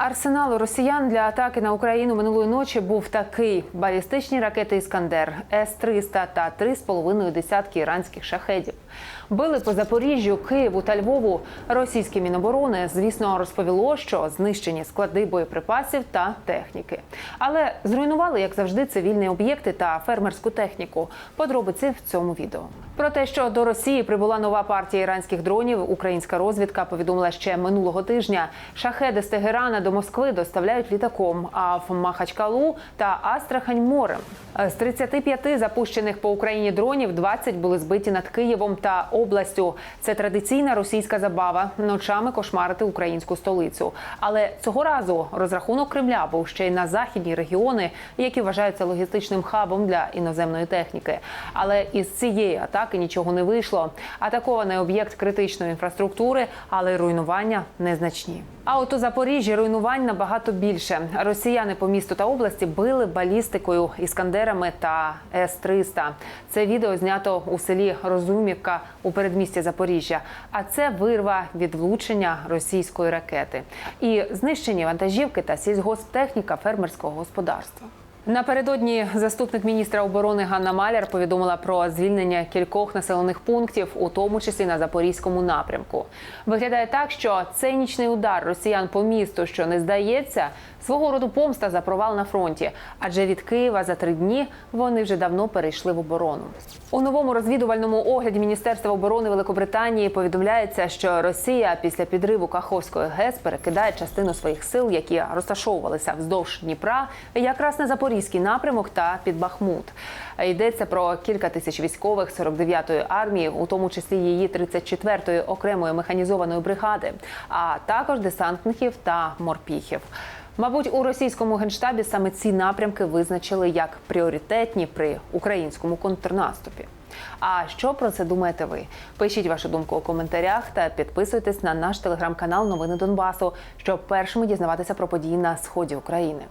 Арсенал росіян для атаки на Україну минулої ночі був такий: балістичні ракети Іскандер, С-300 та 3,5 десятки іранських шахедів. Били по Запоріжжю, Києву та Львову. Російське міноборони, звісно, розповіло, що знищені склади боєприпасів та техніки. Але зруйнували, як завжди, цивільні об'єкти та фермерську техніку. Подробиці в цьому відео. Про те, що до Росії прибула нова партія іранських дронів, українська розвідка повідомила ще минулого тижня. Шахеди з Тегерана до Москви доставляють літаком, а в Махачкалу та Астрахань морем. З 35 запущених по Україні дронів 20 були збиті над Києвом та областю. Це традиційна російська забава ночами кошмарити українську столицю. Але цього разу розрахунок Кремля був ще й на західні регіони, які вважаються логістичним хабом для іноземної техніки. Але із цієї атаки нічого не вийшло. Атакований об'єкт критичної інфраструктури, але руйнування незначні. А от у Запоріжжі руйнувань набагато більше. Росіяни по місту та області били балістикою, іскандерами та С-300. Це відео знято у селі Розумівка у передмісті Запоріжжя. А це вирва від влучення російської ракети і знищені вантажівки та сільгосптехніка фермерського господарства. Напередодні заступник міністра оборони Ганна Маляр повідомила про звільнення кількох населених пунктів, у тому числі на запорізькому напрямку. Виглядає так, що цей нічний удар росіян по місту, що не здається, свого роду помста за провал на фронті, адже від Києва за три дні вони вже давно перейшли в оборону. У новому розвідувальному огляді Міністерства оборони Великобританії повідомляється, що Росія після підриву Каховської ГЕС перекидає частину своїх сил, які розташовувалися вздовж Дніпра, якраз на Запорізький напрямок та під Бахмут. Йдеться про кілька тисяч військових 49-ї армії, у тому числі її 34-ї окремої механізованої бригади, а також десантників та морпіхів. Мабуть, у російському генштабі саме ці напрямки визначили як пріоритетні при українському контрнаступі. А що про це думаєте ви? Пишіть вашу думку у коментарях та підписуйтесь на наш телеграм-канал Новини Донбасу, щоб першими дізнаватися про події на сході України.